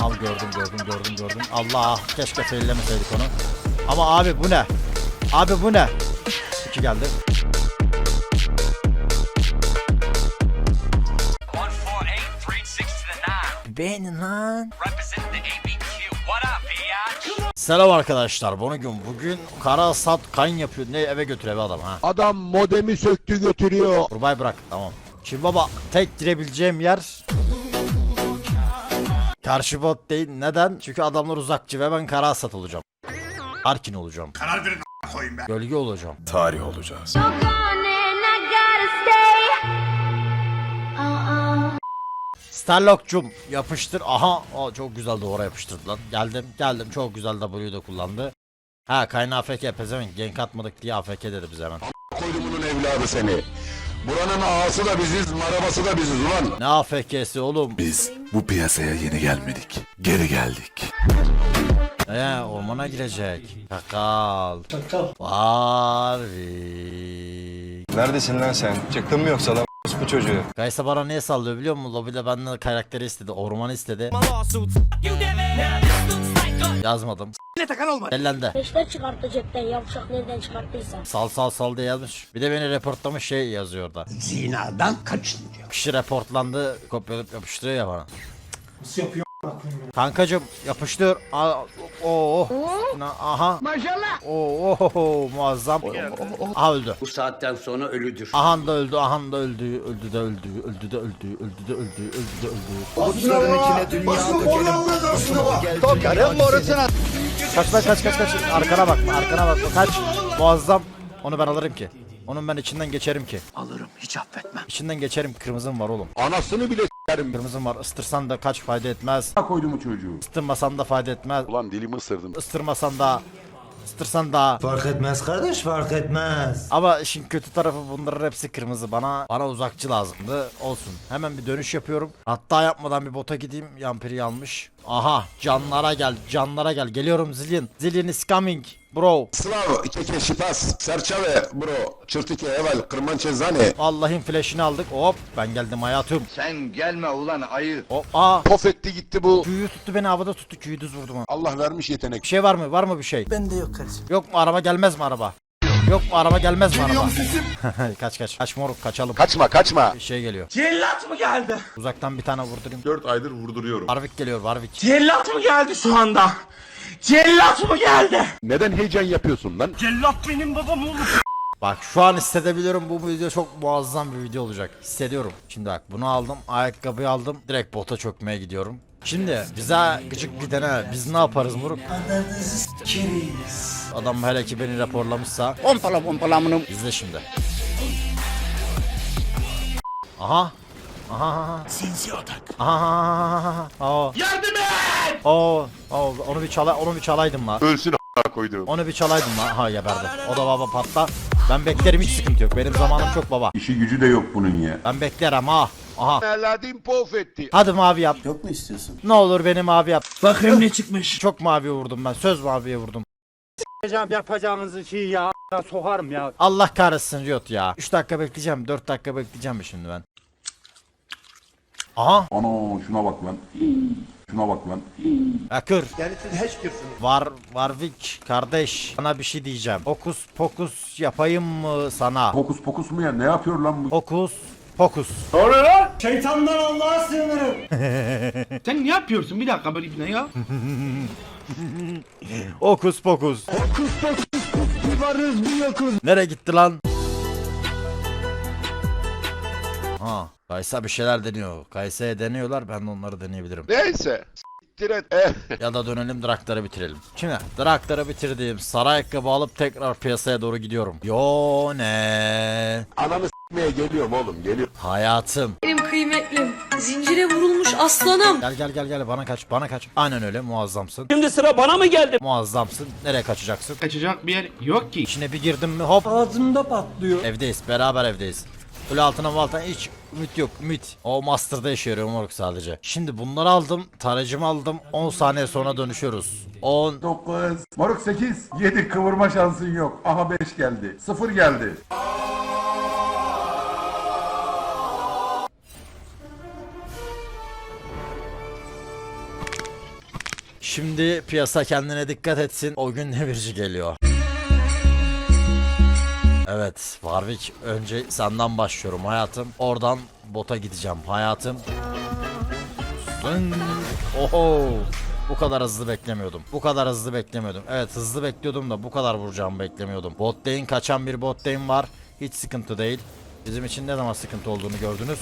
Al gördüm gördüm gördüm gördüm. Allah keşke faillemeseydik onu. Ama abi bu ne? Abi bu ne? İki geldi. 148, 360 to the 9. Beğenin lan. Selam arkadaşlar. Bunu gün bugün kara sat kan yapıyor. Ne eve götür eve adam ha. Adam modemi söktü götürüyor. Kurbay bırak tamam. Şimdi baba tek girebileceğim yer Karşı bot değil. Neden? Çünkü adamlar uzakçı ve ben kara sat olacağım. Arkin olacağım. Karar verin koyayım ben. Gölge olacağım. tarih olacağız. Starlock'cum yapıştır. Aha o çok güzel duvara yapıştırdı lan. Geldim geldim çok güzel W'de kullandı. Ha kaynağı AFK pezevenk gank atmadık diye AFK dedi bize hemen. Koydumunun evladı seni. Buranın ağası da biziz, marabası da biziz ulan. Ne AFK'si oğlum? Biz bu piyasaya yeni gelmedik. Geri geldik. Ee ormana girecek. Çakal. Çakal. Warwick. Neredesin lan sen? Çıktın mı yoksa lan bu çocuğu? Kaysa bana niye sallıyor biliyor musun? Lobide benden karakteri istedi. Ormanı istedi. Yazmadım. Ne takan olmadı. Ellendi. Beşler çıkarttı cepten yavşak nereden çıkarttıysa. Sal sal sal diye yazmış. Bir de beni reportlamış şey yazıyor orada. Zinadan kaçın diyor. Kişi reportlandı kopyalayıp yapıştırıyor ya bana. Nasıl yapıyor Kankacım yapıştır. Aa, Oo. Na- Aha. Maşallah. Oo, oo, muazzam. Aha öldü. Bu saatten sonra ölüdür. Ahan da öldü, ahan da öldü, öldü de öldü, öldü de öldü, öldü de öldü, öldü de öldü. Kaç kaç kaç kaç kaç arkana bakma arkana bakma kaç muazzam onu ben alırım ki onun ben içinden geçerim ki Alırım hiç affetmem. içinden geçerim kırmızım var oğlum Anasını bile. Kırmızım var ıstırsan da kaç fayda etmez. Koydumu çocuğu. ıstırmasan da fayda etmez. Ulan dilimi ısırdım. ıstırmasan da ıstırsan da. Fark etmez kardeş fark etmez. ama işin kötü tarafı bunların hepsi kırmızı. Bana bana uzakçı lazımdı. Olsun. Hemen bir dönüş yapıyorum. Hatta yapmadan bir bota gideyim. Yampiri almış. Aha canlara gel canlara gel. Geliyorum Zillion Zillion is coming bro Slav, keke şipas, serçave, bro, çırtike, eval, kırman çezane. Allah'ın flash'ini aldık. Hop ben geldim hayatım. Sen gelme ulan ayı. Hop aa. Pof etti gitti bu. Küyü tuttu beni havada tuttu. Küyü düz vurdum. Allah vermiş yetenek. Bir şey var mı? Var mı bir şey? Bende yok kardeşim. Yok mu araba gelmez mi araba? Yok mu araba gelmez mi araba? kaç kaç. Kaç moruk kaçalım. Kaçma kaçma. Bir şey geliyor. Cellat mı geldi? Uzaktan bir tane vurdurayım. 4 aydır vurduruyorum. Warwick geliyor Warwick. Cellat mı geldi şu anda? Cellat mı geldi? Neden heyecan yapıyorsun lan? Cellat benim babam oğlum. Bak şu an hissedebiliyorum bu video çok muazzam bir video olacak. Hissediyorum. Şimdi bak bunu aldım. Ayakkabıyı aldım. Direkt bota çökmeye gidiyorum. Şimdi bize gıcık gidene biz ne yaparız s**keriz. Adam hele ki beni raporlamışsa Pompala pompalamını. İzle şimdi. Aha. Aha. Aha. Sinsi atak. Aha. Aa. Yardım et! Oo. Oo. Onu bir çala onu bir çalaydım la. Ölsün a**a koyduğum. Onu bir çalaydım la. Ha geberdi. O da baba patla. Ben beklerim hiç sıkıntı yok. Benim zamanım çok baba. İşi gücü de yok bunun ya. Ben beklerim ha. Aha. Aladdin pof etti. Hadi mavi yap. Yok mu istiyorsun? Ne olur beni mavi yap. Bakayım ne çıkmış. Çok mavi vurdum ben. Söz maviye vurdum. Yapacağınızı şey ya. Sokarım ya. Allah kahretsin Riot ya. 3 dakika bekleyeceğim. 4 dakika bekleyeceğim şimdi ben? Aha. Ana şuna bak lan. Şuna bak lan. Yakır. Var Warwick kardeş sana bir şey diyeceğim. Hokus pokus yapayım mı sana? Fokus pokus mu ya? Ne yapıyor lan bu? Hokus pokus. Şeytandan Allah'a sığınırım. Sen ne yapıyorsun? Bir dakika böyle ne ya? Hokus pokus. Varız bir yokuz. Nereye gitti lan? Ha, Kaysa bir şeyler deniyor. Kaysa'ya deniyorlar ben de onları deneyebilirim. Neyse. S**tir et. Eh. ya da dönelim Draktar'ı bitirelim. Şimdi Draktar'ı bitirdiğim sarı ayakkabı alıp tekrar piyasaya doğru gidiyorum. Yo ne? Ananı s**meye geliyorum oğlum geliyorum. Hayatım. Benim kıymetlim. Zincire vurulmuş aslanım. Gel gel gel gel bana kaç bana kaç. Aynen öyle muazzamsın. Şimdi sıra bana mı geldi? Muazzamsın. Nereye kaçacaksın? Kaçacak bir yer yok ki. İçine bir girdim mi hop Ağzımda patlıyor. evdeyiz beraber evdeyiz. Öyle altına maltan hiç ümit yok ümit. O master'da işe yarıyor moruk sadece. Şimdi bunları aldım tarayıcımı aldım 10 saniye sonra dönüşüyoruz. 10 9. Moruk 8. 7 kıvırma şansın yok. Aha 5 geldi. 0 geldi. Şimdi piyasa kendine dikkat etsin. O gün demirci geliyor. Evet Warwick önce senden başlıyorum hayatım. Oradan bota gideceğim hayatım. Zın. Oho. Bu kadar hızlı beklemiyordum. Bu kadar hızlı beklemiyordum. Evet hızlı bekliyordum da bu kadar vuracağımı beklemiyordum. Bot lane kaçan bir bot lane var. Hiç sıkıntı değil. Bizim için ne zaman sıkıntı olduğunu gördünüz.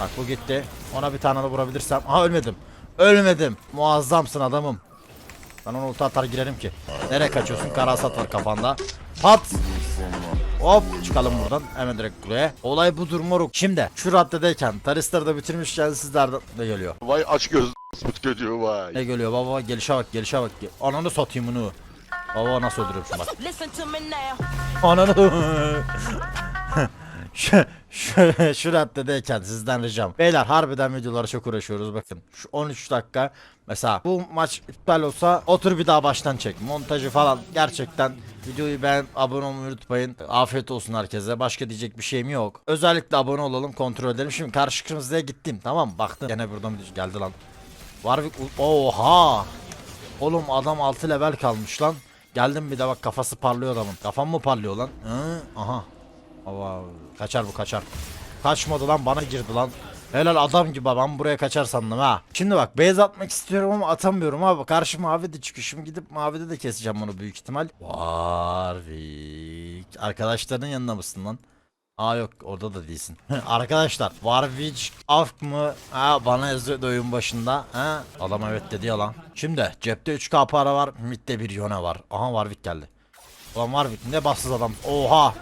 Bak bu gitti. Ona bir tane de vurabilirsem. Aha ölmedim. Ölmedim. Muazzamsın adamım. Ben onu ulti atar girerim ki. Nereye kaçıyorsun? Karasat var kafanda. Pat. Hop çıkalım buradan hemen direkt kuleye. Olay budur moruk. Şimdi şu raddedeyken Taristar'ı da bitirmişken sizlerden ne geliyor? Vay aç göz çocuğu vay. Ne geliyor baba gelişe bak gelişe bak. Ananı satayım bunu. Baba nasıl öldürüyorum şunu bak. Ananı. şu, şu, raddedeyken sizden ricam. Beyler harbiden videolara çok uğraşıyoruz bakın. Şu 13 dakika. Mesela bu maç iptal olsa otur bir daha baştan çek. Montajı falan gerçekten videoyu beğen abone olmayı unutmayın. Afiyet olsun herkese. Başka diyecek bir şeyim yok. Özellikle abone olalım kontrol edelim. Şimdi karşı kırmızıya gittim tamam mı? Baktım. Gene buradan bir geldi lan. Warwick oha. Oğlum adam 6 level kalmış lan. Geldim bir de bak kafası parlıyor adamın. Kafam mı parlıyor lan? Hı? Aha. Ava, kaçar bu kaçar. Kaçmadı lan bana girdi lan. Helal adam gibi ben buraya kaçar sandım ha. Şimdi bak beyaz atmak istiyorum ama atamıyorum abi. Karşı mavi de çıkıyor. Şimdi gidip mavide de keseceğim bunu büyük ihtimal. Warwick. Arkadaşların yanında mısın lan? Aa yok orada da değilsin. Arkadaşlar Warwick Afk mı? Ha bana yazıyordu oyun başında. Ha adam evet dedi ya lan. Şimdi cepte 3k para var. Midde bir yone var. Aha Warwick geldi. Ulan Warwick ne bassız adam. Oha.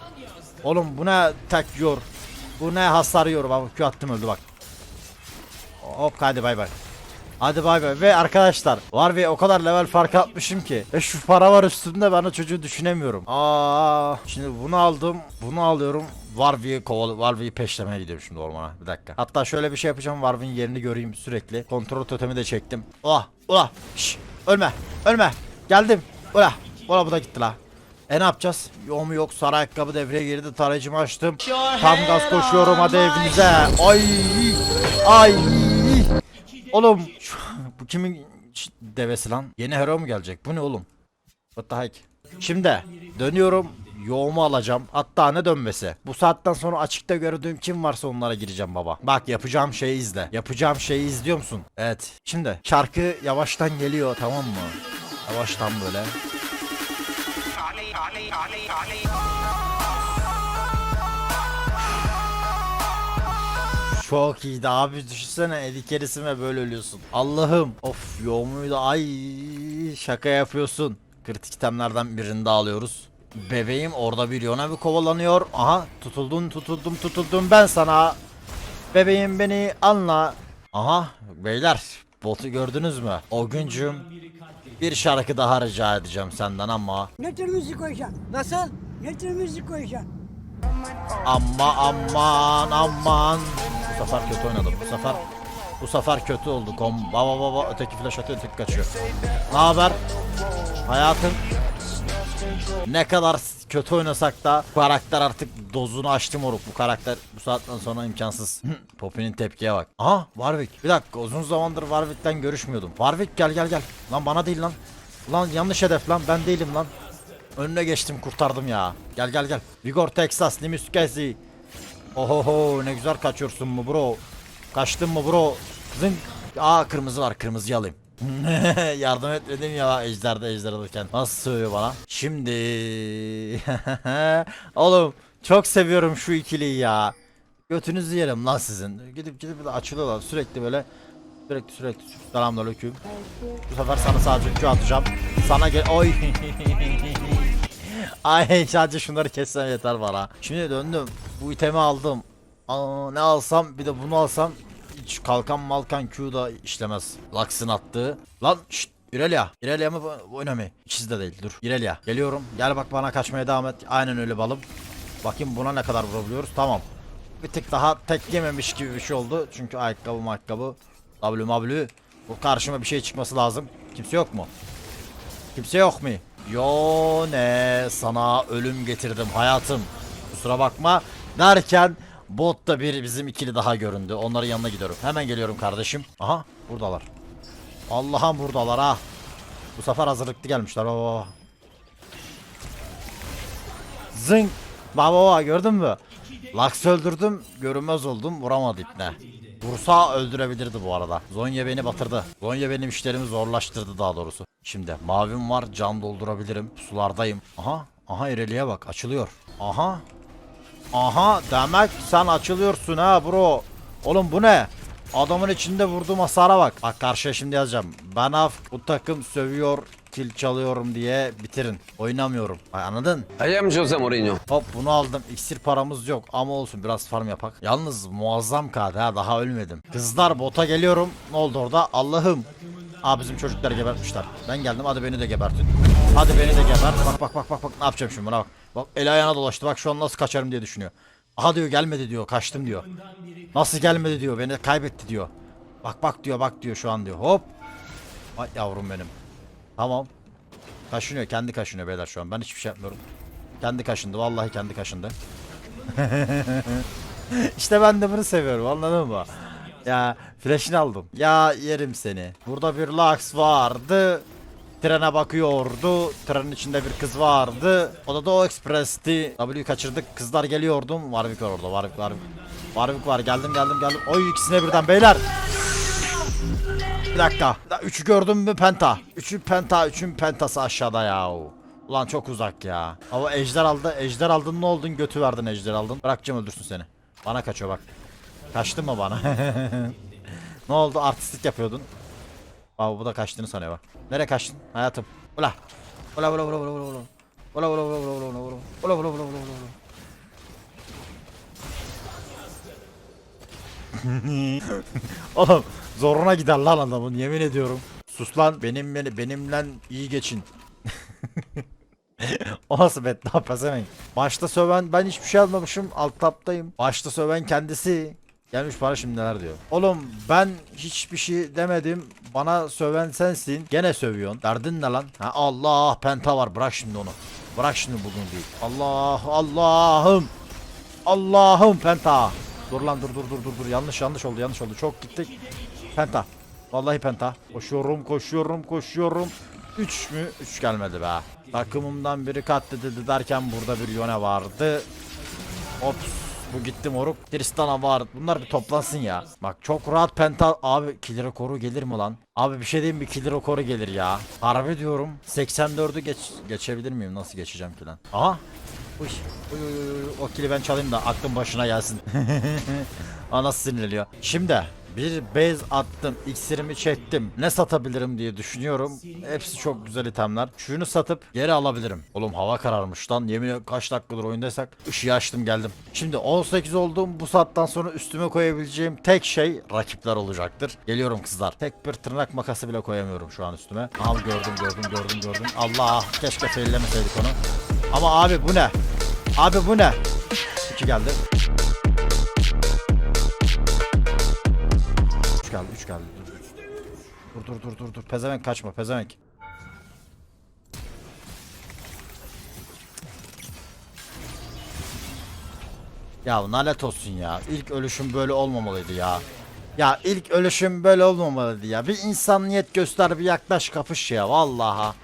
Oğlum bu ne tek yor. Bu ne hasar yor. Bak Q attım öldü bak. Hop hadi bay bay. Hadi bay bay ve arkadaşlar var ve o kadar level fark atmışım ki ve şu para var üstünde ben o çocuğu düşünemiyorum. Aa şimdi bunu aldım bunu alıyorum Warwick'i kovalı Warwick'i peşlemeye gidiyorum şimdi ormana bir dakika. Hatta şöyle bir şey yapacağım Warwick'in yerini göreyim sürekli. Kontrol totemi de çektim. Ula ula şş, ölme ölme geldim. Ula ula bu da gitti la. E ne yapacağız? Yok mu yok sarı ayakkabı devreye girdi tarayıcımı açtım. Tam gaz koşuyorum hadi evinize. Ay ay. Oğlum bu kimin devesi lan? Yeni hero mu gelecek? Bu ne oğlum? What the heck? Şimdi dönüyorum. Yoğumu alacağım. Hatta ne dönmesi. Bu saatten sonra açıkta gördüğüm kim varsa onlara gireceğim baba. Bak yapacağım şeyi izle. Yapacağım şeyi izliyor musun? Evet. Şimdi şarkı yavaştan geliyor tamam mı? Yavaştan böyle. Çok iyiydi abi düşünsene Eddie Keris'ime böyle ölüyorsun. Allah'ım. Of yoğumuydu ay şaka yapıyorsun. Kritik itemlerden birini de alıyoruz. Bebeğim orada bir yona bir kovalanıyor. Aha tutuldun tutuldum tutuldum ben sana. Bebeğim beni anla. Aha beyler botu gördünüz mü? O güncüm bir şarkı daha rica edeceğim senden ama. Ne tür müzik koyacaksın? Nasıl? Ne tür müzik koyacaksın? Amma aman aman. Bu sefer kötü oynadım. Bu sefer bu sefer kötü oldu. Kom baba baba öteki flash atıyor öteki kaçıyor. Ne haber? Hayatım. Ne kadar kötü oynasak da bu karakter artık dozunu açtı moruk. Bu karakter bu saatten sonra imkansız. Poppy'nin tepkiye bak. Aha Warwick. Bir dakika uzun zamandır Warwick'ten görüşmüyordum. Warwick gel gel gel. Lan bana değil lan. Lan yanlış hedef lan ben değilim lan. Önüne geçtim kurtardım ya. Gel gel gel. Vigor Texas Limuskezi. Ohoho ne güzel kaçıyorsun mu bro. Kaçtın mı bro. Zınk. Aa kırmızı var kırmızıyı alayım. Yardım etmedim ya ejderde ejder alırken. Nasıl söylüyor bana? Şimdi. Oğlum çok seviyorum şu ikiliyi ya. Götünüzü yerim lan sizin. Gidip gidip de açılıyorlar sürekli böyle. Sürekli sürekli. Selamünaleyküm. Bu sefer sana sadece Q atacağım. Sana gel. Oy. Ay sadece şunları kessem yeter bana. Şimdi döndüm. Bu itemi aldım. Aa, ne alsam bir de bunu alsam hiç kalkan malkan Q da işlemez. Lux'ın attığı. Lan şşt. İrelia. İrelia mı bu oyna mı? İkisi de değil dur. İrelia. Geliyorum. Gel bak bana kaçmaya devam et. Aynen öyle balım. Bakayım buna ne kadar vurabiliyoruz. Tamam. Bir tık daha tek yememiş gibi bir şey oldu. Çünkü ayakkabı ayakkabı. W W. Bu karşıma bir şey çıkması lazım. Kimse yok mu? Kimse yok mu? Yo ne sana ölüm getirdim hayatım. Kusura bakma derken botta bir bizim ikili daha göründü. Onların yanına gidiyorum. Hemen geliyorum kardeşim. Aha buradalar. Allah'ım buradalar ha. Bu sefer hazırlıklı gelmişler. Baba. Zing. Baba gördün mü? Lux öldürdüm. Görünmez oldum. Vuramadı ipne. Vursa öldürebilirdi bu arada. Zonya beni batırdı. Zonya benim işlerimi zorlaştırdı daha doğrusu. Şimdi mavim var. Can doldurabilirim. Sulardayım. Aha. Aha ireliye bak. Açılıyor. Aha. Aha. Demek sen açılıyorsun ha bro. Oğlum bu ne? Adamın içinde vurduğum hasara bak. Bak karşıya şimdi yazacağım. Ben af bu takım sövüyor, kill çalıyorum diye bitirin. Oynamıyorum. Ay anladın? I am Jose Mourinho. Hop bunu aldım. İksir paramız yok ama olsun biraz farm yapak. Yalnız muazzam kadı ha daha ölmedim. Kızlar bota geliyorum. Ne oldu orada? Allah'ım. Aa bizim çocuklar gebertmişler. Ben geldim hadi beni de gebertin. Hadi beni de gebert. Bak bak bak bak bak ne yapacağım şimdi buna bak. Bak el ayağına dolaştı. Bak şu an nasıl kaçarım diye düşünüyor. Aha diyor gelmedi diyor. Kaçtım diyor. Nasıl gelmedi diyor. Beni kaybetti diyor. Bak bak diyor bak diyor şu an diyor. Hop. Ay yavrum benim. Tamam. Kaşınıyor kendi kaşınıyor beyler şu an. Ben hiçbir şey yapmıyorum. Kendi kaşındı vallahi kendi kaşındı. işte ben de bunu seviyorum anladın mı? Ya flash'ını aldım. Ya yerim seni. Burada bir Lux vardı. Trene bakıyordu. Trenin içinde bir kız vardı. O da Doğu Express'ti. W'yu kaçırdık. Kızlar geliyordum. Warwick var orada. Warwick var. Warwick var. Geldim geldim geldim. Oy ikisine birden beyler. Bir dakika. Üçü gördüm mü penta. Üçü penta. Üçün pentası aşağıda ya. Ulan çok uzak ya. Ama ejder aldı. Ejder aldın ne oldun? Götü verdin ejder aldın. Bırakacağım öldürsün seni. Bana kaçıyor bak. Kaçtın mı bana? ne oldu? Artistlik yapıyordun. Abi bu da kaçtığını sanıyor bak. Nereye kaçtın hayatım? Ula. Ula ula ula ula ula ula. Ula ula ula ula ula ula ula. Ula ula ula ula ula ula. Oğlum zoruna gider lan adamın yemin ediyorum. Sus lan benim beni benimle iyi geçin. o nasıl beddua pezevenk. Başta söven ben hiçbir şey almamışım alt taptayım. Başta söven kendisi. Gelmiş bana şimdi neler diyor. Oğlum ben hiçbir şey demedim. Bana söven sensin. Gene sövüyorsun. Derdin ne lan? Ha, Allah penta var bırak şimdi onu. Bırak şimdi bugün değil. Allah Allah'ım. Allah'ım penta. Dur lan dur dur dur dur dur. Yanlış yanlış oldu yanlış oldu. Çok gittik. Penta. Vallahi penta. Koşuyorum koşuyorum koşuyorum. 3 mü? 3 gelmedi be. Takımımdan biri katledildi derken burada bir yöne vardı. Ops. Bu gitti moruk. Tristana var. Bunlar bir toplansın ya. Bak çok rahat penta. Abi kill rekoru gelir mi lan? Abi bir şey diyeyim bir kill rekoru gelir ya. Harbi diyorum. 84'ü geç geçebilir miyim? Nasıl geçeceğim ki lan? Aha. Uy, uy, uy, uy. O kili ben çalayım da aklım başına gelsin. Anası sinirliyor. Şimdi bir base attım, iksirimi çektim. Ne satabilirim diye düşünüyorum. Hepsi çok güzel itemler. Şunu satıp geri alabilirim. Oğlum hava kararmış lan. Yemin ederim kaç dakikadır oyundaysak. Işığı açtım geldim. Şimdi 18 oldum. Bu saatten sonra üstüme koyabileceğim tek şey rakipler olacaktır. Geliyorum kızlar. Tek bir tırnak makası bile koyamıyorum şu an üstüme. Al gördüm gördüm gördüm gördüm. Allah keşke faillemeseydik onu. Ama abi bu ne? Abi bu ne? İki geldi. Üç geldi, üç geldi. Dur dur dur dur dur. Pezevenk kaçma, pezevenk. Ya nalet olsun ya. İlk ölüşüm böyle olmamalıydı ya. Ya ilk ölüşüm böyle olmamalıydı ya. Bir insaniyet göster, bir yaklaş kapış ya. Vallaha.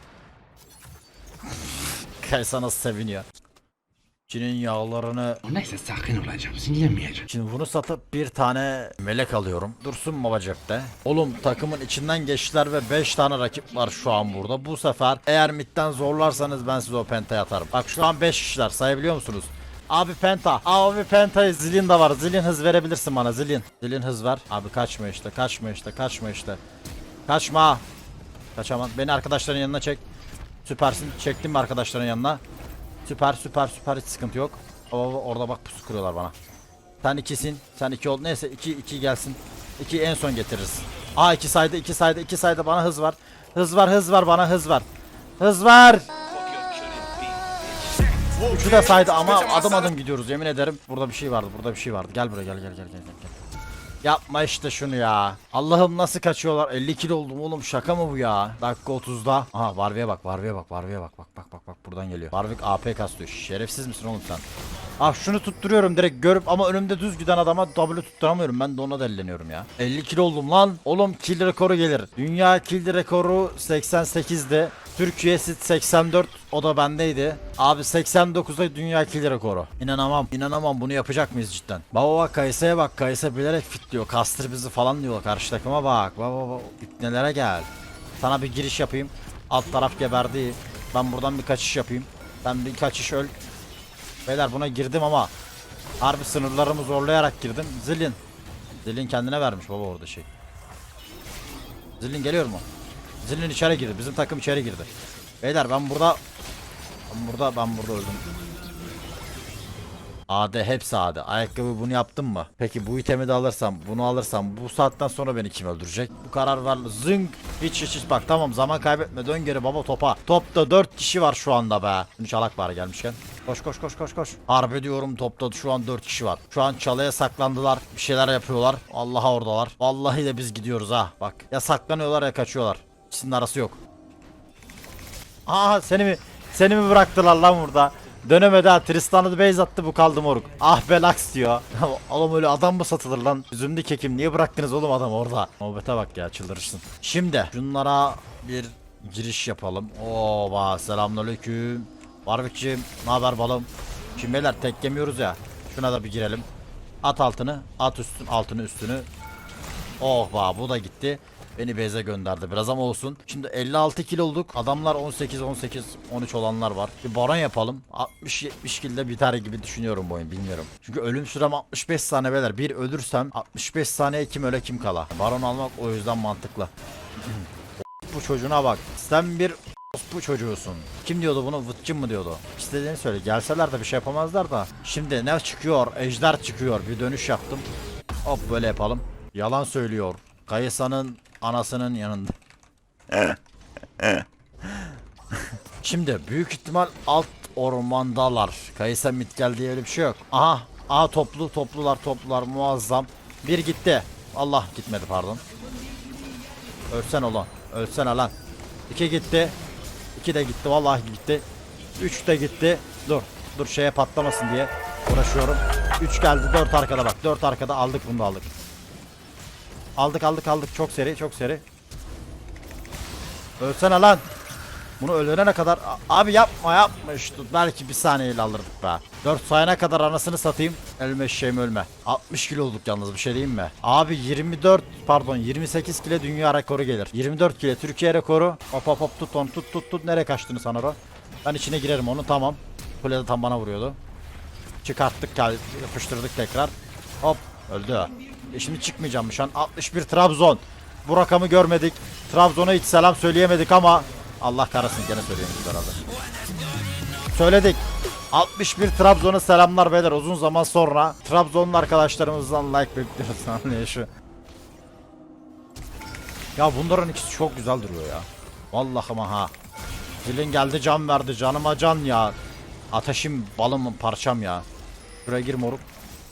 Kaysa nasıl seviniyor. Çin'in yağlarını Neyse sakin olacağım. Sinirlenmeyeceğim. Şimdi bunu satıp bir tane melek alıyorum. Dursun baba cepte. Oğlum takımın içinden geçtiler ve 5 tane rakip var şu an burada. Bu sefer eğer midden zorlarsanız ben size o pentayı atarım. Bak şu an 5 kişiler sayabiliyor musunuz? Abi penta. Abi pentayı zilin de var. Zilin hız verebilirsin bana zilin. Zilin hız ver. Abi kaçma işte kaçma işte kaçma işte. Kaçma. Kaçamam. Beni arkadaşların yanına çek. Süpersin. Çektim mi arkadaşların yanına? Süper süper süper hiç sıkıntı yok. Oo, orada bak pusu kırıyorlar bana. Sen ikisin. Sen iki ol. Neyse iki iki gelsin. İki en son getiririz. Aa iki saydı iki saydı iki saydı bana hız var. Hız var hız var bana hız var. Hız var. Üçü de saydı ama adım adım gidiyoruz yemin ederim. Burada bir şey vardı burada bir şey vardı. Gel buraya gel gel gel gel gel. Yapma işte şunu ya. Allah'ım nasıl kaçıyorlar? 50 kilo oldum oğlum şaka mı bu ya? Dakika 30'da. Aha Varvi'ye bak Varvi'ye bak Varvi'ye bak bak bak bak bak buradan geliyor. Varvik AP kaslıyor. Şerefsiz misin oğlum sen? Ah şunu tutturuyorum direkt görüp ama önümde düz giden adama W tutturamıyorum. Ben de ona delleniyorum ya. 50 kilo oldum lan. Oğlum kill rekoru gelir. Dünya kill rekoru 88'de. Türkiye'si 84 o da bendeydi. Abi 89'da dünya kill rekoru. İnanamam. İnanamam bunu yapacak mıyız cidden? Baba bak Kayse'ye bak. Kayse bilerek fitliyor. Kastır bizi falan diyor. Karşı takıma bak. Baba baba. İpnelere gel. Sana bir giriş yapayım. Alt taraf geberdi. Ben buradan bir kaçış yapayım. Ben bir kaçış öl. Beyler buna girdim ama harbi sınırlarımı zorlayarak girdim. Zilin. Zilin kendine vermiş baba orada şey. Zilin geliyor mu? Zilin içeri girdi. Bizim takım içeri girdi. Beyler ben burada ben burada ben burada öldüm. AD hepsi AD. Ayakkabı bunu yaptım mı? Peki bu itemi de alırsam, bunu alırsam bu saatten sonra beni kim öldürecek? Bu karar ver. Zınk. Hiç hiç hiç bak tamam zaman kaybetme. Dön geri baba topa. Topta 4 kişi var şu anda be. Şunu çalak bari gelmişken. Koş koş koş koş koş. Harbi diyorum topta şu an 4 kişi var. Şu an çalıya saklandılar. Bir şeyler yapıyorlar. Allah'a oradalar. Vallahi de biz gidiyoruz ha. Bak ya saklanıyorlar ya kaçıyorlar. İkisinin arası yok. Aa seni mi seni mi bıraktılar lan burada? Dönemedi ha Tristan'ı base attı bu kaldı moruk. Ah be Lux diyor. oğlum öyle adam mı satılır lan? Üzümlü kekim niye bıraktınız oğlum adam orada? Muhabbete bak ya çıldırırsın. Şimdi şunlara bir giriş yapalım. Oo ba selamünaleyküm. Barbikçim ne haber balım? Şimdi beyler tek yemiyoruz ya. Şuna da bir girelim. At altını, at üstün altını üstünü. Oh ba bu da gitti. Beni beze gönderdi biraz ama olsun. Şimdi 56 kilo olduk. Adamlar 18 18 13 olanlar var. Bir baron yapalım. 60 70 kilde biter gibi düşünüyorum bu oyun bilmiyorum. Çünkü ölüm sürem 65 saniye beyler. Bir ölürsem 65 saniye kim öle kim kala. Baron almak o yüzden mantıklı. bu çocuğuna bak. Sen bir bu çocuğusun. Kim diyordu bunu? Vıtçın mı diyordu? İstediğini söyle. Gelseler de bir şey yapamazlar da. Şimdi ne çıkıyor? Ejder çıkıyor. Bir dönüş yaptım. Hop böyle yapalım. Yalan söylüyor. Kayısa'nın anasının yanında. Şimdi büyük ihtimal alt ormandalar. Kayısa mit geldi diye öyle bir şey yok. Aha. Aha toplu toplular toplular muazzam. Bir gitti. Allah gitmedi pardon. Ölsen olan. Ölsen lan. İki gitti. İki de gitti. Vallahi gitti. Üç de gitti. Dur. Dur şeye patlamasın diye uğraşıyorum. Üç geldi. Dört arkada bak. Dört arkada aldık bunu da aldık. Aldık aldık aldık. Çok seri çok seri. Ölsene lan. Bunu ölene kadar abi yapma yapma işte belki bir saniyeyle alırdık be. 4 sayana kadar anasını satayım. Ölme şeyim ölme. 60 kilo olduk yalnız bir şey diyeyim mi? Abi 24 pardon 28 kilo dünya rekoru gelir. 24 kilo Türkiye rekoru. Hop hop hop tut onu tut tut tut. Nereye kaçtığını sanır Ben içine girerim onu tamam. Kulede tam bana vuruyordu. Çıkarttık yapıştırdık tekrar. Hop öldü. E şimdi çıkmayacağım şu an 61 Trabzon. Bu rakamı görmedik. Trabzon'a hiç selam söyleyemedik ama Allah kahretsin gene söyleyemedik herhalde. Söyledik. 61 Trabzon'a selamlar beyler uzun zaman sonra Trabzonlu arkadaşlarımızdan like bekliyoruz anlıyor şu. Ya bunların ikisi çok güzel duruyor ya. Vallahi ha. Zilin geldi can verdi canıma can ya. Ateşim balım parçam ya. Şuraya gir moruk.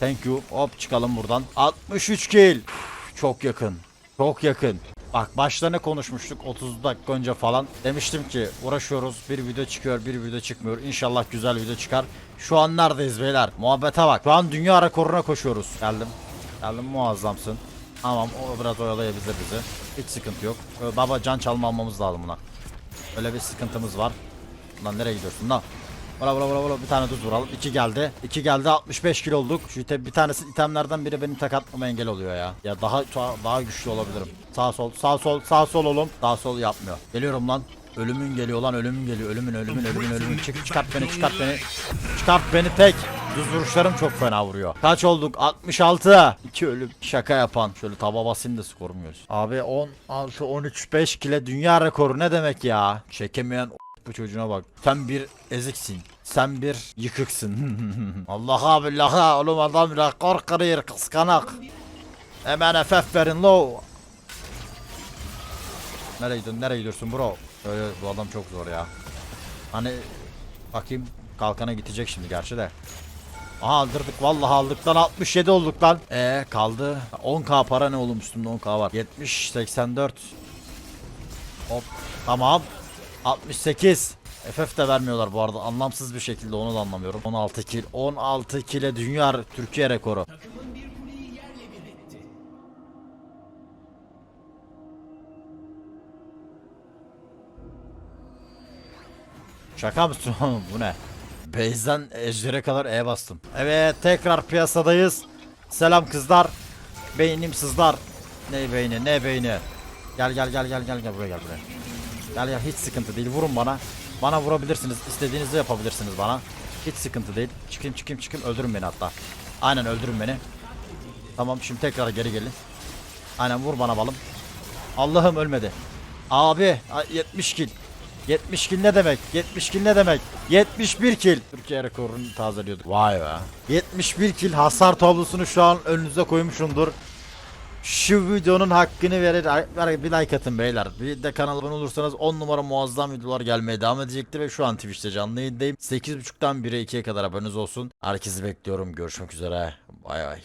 Thank you. Hop çıkalım buradan. 63 kill. Çok yakın. Çok yakın. Bak başta ne konuşmuştuk 30 dakika önce falan. Demiştim ki uğraşıyoruz bir video çıkıyor bir video çıkmıyor. İnşallah güzel video çıkar. Şu an neredeyiz beyler? Muhabbete bak. Şu an dünya rekoruna koşuyoruz. Geldim. Geldim muazzamsın. Tamam o biraz oyalayabilir bizi. Hiç sıkıntı yok. Ö, Baba can çalma almamız lazım buna. Öyle bir sıkıntımız var. Lan nereye gidiyorsun lan? Vura vura vura vura bir tane düz vuralım. İki geldi. İki geldi 65 kilo olduk. Şu ite, bir tanesi itemlerden biri benim tek atmama engel oluyor ya. Ya daha daha güçlü olabilirim. Sağ sol sağ sol sağ sol oğlum. Sağ sol yapmıyor. Geliyorum lan. Ölümün geliyor lan ölümün geliyor. Ölümün ölümün ölümün ölümün. Çık çıkart beni çıkart beni. Çıkart beni tek. Düz vuruşlarım çok fena vuruyor. Kaç olduk? 66. 2 ölüm. Şaka yapan. Şöyle taba basayım da skorum görsün. Abi 16 13 5 kile dünya rekoru ne demek ya? Çekemeyen bu çocuğuna bak. Sen bir eziksin. Sen bir yıkıksın. Allah'a billaha oğlum adam rekor kırıyor kıskanak. Hemen FF verin lo. Nereye gidiyorsun? Nereye gidiyorsun bro? Öyle bu adam çok zor ya. Hani bakayım kalkana gidecek şimdi gerçi de. Aha aldırdık vallahi aldık lan 67 olduk lan. Ee kaldı 10k para ne oğlum üstümde 10k var. 70 84. Hop tamam. 68. FF de vermiyorlar bu arada anlamsız bir şekilde onu da anlamıyorum. 16 kill 16 kill'e dünya Türkiye rekoru. Şaka mısın oğlum bu ne? Base'den ejdere kadar E bastım. Evet tekrar piyasadayız. Selam kızlar. Beynim sızlar. Ne beyni ne beyni. Gel gel gel gel gel gel buraya gel buraya. Gel gel hiç sıkıntı değil vurun bana. Bana vurabilirsiniz istediğinizi yapabilirsiniz bana. Hiç sıkıntı değil. Çıkayım çıkayım çıkayım öldürün beni hatta. Aynen öldürün beni. Tamam şimdi tekrar geri gelin. Aynen vur bana balım. Allah'ım ölmedi. Abi a- 70 kill. 70 kill ne demek? 70 kill ne demek? 71 kill. Türkiye rekorunu tazeliyorduk. Vay be. 71 kill hasar tablosunu şu an önünüze koymuşumdur. Şu videonun hakkını verir. ver- Bir like atın beyler. Bir de kanala abone olursanız 10 numara muazzam videolar gelmeye devam edecektir. Ve şu an Twitch'te canlı yayındayım. 8.30'dan 1'e 2'ye kadar aboneniz olsun. Herkesi bekliyorum. Görüşmek üzere. Bay bay.